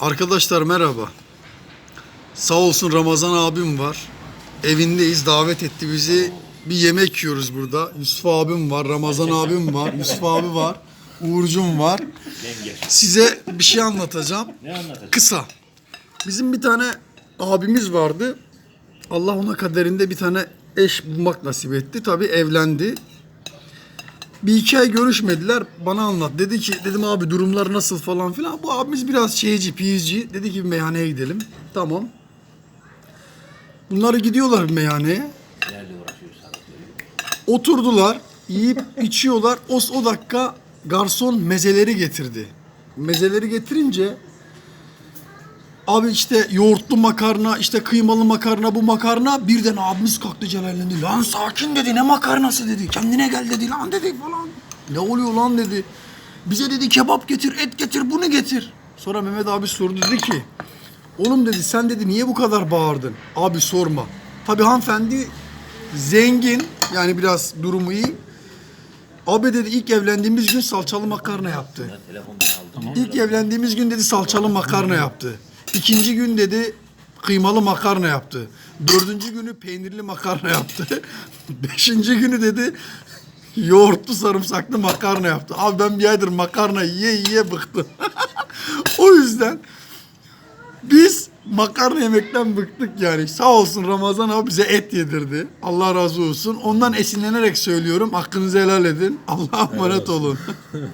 Arkadaşlar merhaba. Sağ olsun Ramazan abim var. Evindeyiz davet etti bizi. Bir yemek yiyoruz burada. Yusuf abim var, Ramazan abim var, Yusuf abi var, Uğurcum var. Size bir şey anlatacağım. Ne? Kısa. Bizim bir tane abimiz vardı. Allah ona kaderinde bir tane eş bulmak nasip etti. Tabii evlendi. Bir iki ay görüşmediler. Bana anlat. Dedi ki dedim abi durumlar nasıl falan filan. Bu abimiz biraz şeyci, piyizci. Dedi ki bir meyhaneye gidelim. Tamam. Bunlar gidiyorlar bir meyhaneye. Oturdular, yiyip içiyorlar. O, o dakika garson mezeleri getirdi. Mezeleri getirince abi işte yoğurtlu makarna, işte kıymalı makarna, bu makarna birden abimiz kalktı celallendi. Lan sakin dedi, ne makarnası dedi. Kendine gel dedi lan dedi falan. Ne oluyor lan dedi. Bize dedi kebap getir, et getir, bunu getir. Sonra Mehmet abi sordu dedi ki Oğlum dedi sen dedi niye bu kadar bağırdın? Abi sorma. Tabii hanımefendi zengin yani biraz durumu iyi. Abi dedi ilk evlendiğimiz gün salçalı makarna yaptı. İlk evlendiğimiz gün dedi salçalı makarna yaptı. İkinci gün dedi kıymalı makarna yaptı. Dördüncü günü peynirli makarna yaptı. Beşinci günü dedi yoğurtlu sarımsaklı makarna yaptı. Abi ben bir aydır makarna yiye yiye bıktım. o yüzden biz makarna yemekten bıktık yani. Sağ olsun Ramazan abi bize et yedirdi. Allah razı olsun. Ondan esinlenerek söylüyorum. Hakkınızı helal edin. Allah'a emanet olun.